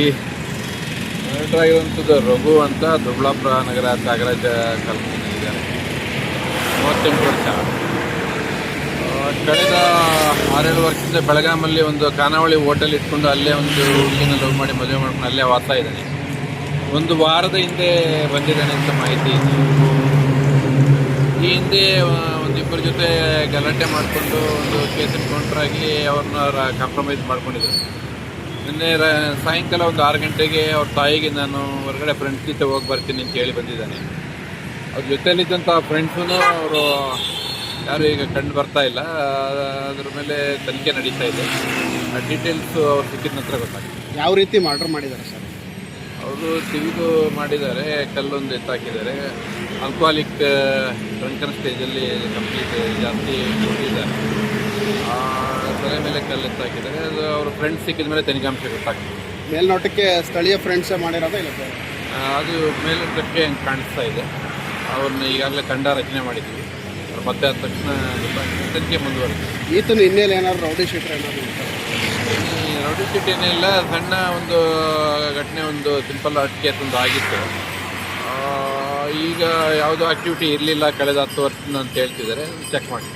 ಈ ಆಗಿರುವಂಥದ್ದು ರಘು ಅಂತ ದೊಡ್ಡಾಪುರ ನಗರ ತ್ಯಾಗರಾಜ ಇದ್ದಾರೆ ಮೂವತ್ತೆಂಟು ವರ್ಷ. ಕಳೆದ ಆರೇಳು ವರ್ಷದಿಂದ ಬೆಳಗಾಮಲ್ಲಿ ಒಂದು ಖಾನಾವಳಿ ಹೋಟೆಲ್ ಇಟ್ಕೊಂಡು ಅಲ್ಲೇ ಒಂದು ಹುಡುಗಿನ ಲವ್ ಮಾಡಿ ಮದುವೆ ಮಾಡ್ಕೊಂಡು ಅಲ್ಲೇ ವಾಸ ಇದ್ದಾನೆ. ಒಂದು ವಾರದ ಹಿಂದೆ ಬಂದಿದ್ದಾನೆ ಅಂತ ಮಾಹಿತಿ. ಈ ಹಿಂದೆ ಒಂದಿಬ್ಬರ ಜೊತೆ ಗಲಾಟೆ ಮಾಡಿಕೊಂಡು ಒಂದು ಕೇಸ್ ಇಟ್ಕೊಂಡ್ರಾಗಿ ಅವ್ರನ್ನ ಕಾಂಪ್ರಮೈಸ್ ಮಾಡ್ಕೊಂಡಿದ್ರು. ನಿನ್ನೆ ರ- ಸಾಯಂಕಾಲ ಒಂದು ಆರು ಗಂಟೆಗೆ ಅವ್ರ ತಾಯಿಗೆ ನಾನು ಹೊರಗಡೆ ಫ್ರೆಂಡ್ಸ್ ಜೊತೆ ಹೋಗಿ ಬರ್ತೀನಿ ಅಂತ ಹೇಳಿ ಬಂದಿದ್ದಾನೆ. ಅವ್ರ ಜೊತೆಯಲ್ಲಿದ್ದಂಥ ಫ್ರೆಂಡ್ಸೂ ಅವರು ಯಾರು ಈಗ ಕಂಡು ಬರ್ತಾ ಇಲ್ಲ. ಅದ್ರ ಮೇಲೆ ತನಿಖೆ ನಡೀತಾ ಇದೆ. ಆ ಡೀಟೇಲ್ಸು ಅವ್ರು ಸಿಕ್ಕಿದ ನಂತರ ಗೊತ್ತಾಗ್ತದೆ ಯಾವ ರೀತಿ ಮರ್ಡರ್ ಮಾಡಿದ್ದಾರೆ ಸರ್? ಅವರು ತಿವಿದು ಮಾಡಿದ್ದಾರೆ ಕಲ್ಲೊಂದು ಎತ್ತಾಕಿದ್ದಾರೆ. ಆಲ್ಕೋಹಾಲಿಕ್ ಡ್ರಂಕನ್ ಸ್ಟೇಜಲ್ಲಿ ಕಂಪ್ಲೀಟ್ ಜಾಸ್ತಿ ಕೊಟ್ಟಿದ್ದಾರೆ. ಕಲ್ಲು ಅದು ಅವ್ರ ಫ್ರೆಂಡ್ಸ್ ಸಿಕ್ಕಿದ ಮೇಲೆ ತನಿಖಾಂಶ ಗೊತ್ತಾಗ್ತದೆ. ಮೇಲ್ನೋಟಕ್ಕೆ ಸ್ಥಳೀಯ ಫ್ರೆಂಡ್ಸೇ ಮಾಡಿರೋದ ಇಲ್ಲ ಅದು ಮೇಲ್ನೋಟಕ್ಕೆ ಹಂಗೆ ಕಾಣಿಸ್ತಾ ಇದೆ. ಅವ್ರನ್ನ ಈಗಾಗಲೇ ತಂಡ ರಚನೆ ಮಾಡಿದ್ದೀವಿ. ಅವ್ರು ಮತ್ತೆ ಆದ ತಕ್ಷಣ ತನಿಖೆ ಮುಂದುವರೆದಿದೆ. ಈತನ ಹಿನ್ನೆಲೆ ಏನಾದ್ರು ರೌಡಿ ಶೀಟ್ ಏನಾದರೂ ರೌಡಿ ಶೀಟ್ ಏನಿಲ್ಲ ಸಣ್ಣ ಒಂದು ಘಟನೆ ಒಂದು ಸಿಂಪಲ್ ಕೇಸ್ ಒಂದು ಆಗಿತ್ತು. ಈಗ ಯಾವುದೋ ಆಕ್ಟಿವಿಟಿ ಇರಲಿಲ್ಲ ಕಳೆದ ಹತ್ತು ವರ್ಷದಿಂದ ಅಂತ ಹೇಳ್ತಿದ್ದಾರೆ. ಚೆಕ್ ಮಾಡಿ.